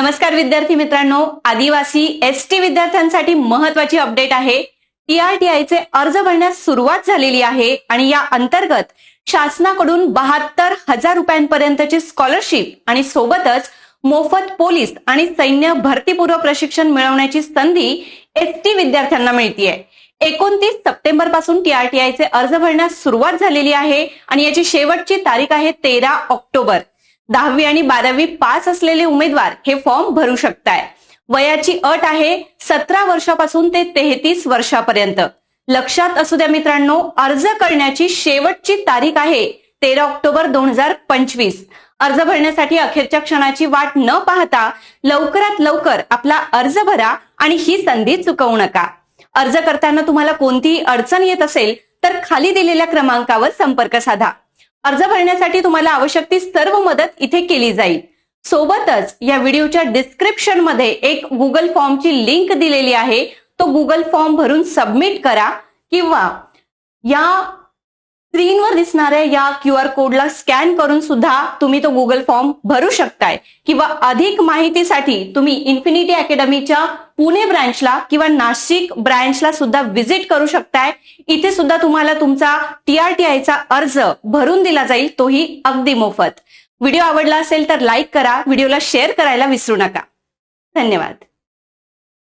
नमस्कार विद्यार्थी मित्रांनो. आदिवासी एस टी विद्यार्थ्यांसाठी महत्वाची अपडेट आहे. टीआरटीआयचे अर्ज भरण्यास सुरुवात झालेली आहे आणि या अंतर्गत शासनाकडून बहात्तर हजार रुपयांपर्यंतची स्कॉलरशिप आणि सोबतच मोफत पोलीस आणि सैन्य भरतीपूर्व प्रशिक्षण मिळवण्याची संधी एस टी विद्यार्थ्यांना मिळतीये. एकोणतीस सप्टेंबरपासून टीआरटीआयचे अर्ज भरण्यास सुरुवात झालेली आहे आणि याची शेवटची तारीख आहे तेरा ऑक्टोबर. दहावी आणि बारावी पास असलेले उमेदवार हे फॉर्म भरू शकताय. वयाची अट आहे सतरा वर्षापासून ते तेहतीस वर्षापर्यंत. लक्षात असू द्या मित्रांनो अर्ज करण्याची शेवटची तारीख आहे तेरा ऑक्टोबर दोन हजार पंचवीस. अर्ज भरण्यासाठी अखेरच्या क्षणाची वाट न पाहता लवकरात लवकर आपला अर्ज भरा आणि ही संधी चुकवू नका. अर्ज करताना तुम्हाला कोणतीही अडचण येत असेल तर खाली दिलेल्या क्रमांकावर संपर्क साधा. अर्ज भरण्यासाठी तुम्हाला आवश्यक ती सर्व मदत इथे केली जाईल. सोबतच या व्हिडिओच्या डिस्क्रिप्शनमध्ये एक गुगल फॉर्मची लिंक दिलेली आहे. तो गुगल फॉर्म भरून सबमिट करा किंवा या स्क्रीनवर दिसणाऱ्या या क्यू आर कोडला स्कॅन करून सुद्धा तुम्ही तो गुगल फॉर्म भरू शकताय. किंवा अधिक माहितीसाठी तुम्ही इन्फिनिटी अकॅडमीच्या पुणे ब्रँचला किंवा नाशिक ब्रँचला सुद्धा व्हिजिट करू शकताय. इथे सुद्धा तुम्हाला तुमचा टीआरटीआयचा अर्ज भरून दिला जाईल तोही अगदी मोफत. व्हिडिओ आवडला असेल तर लाईक करा व्हिडिओला शेअर करायला विसरू नका. धन्यवाद.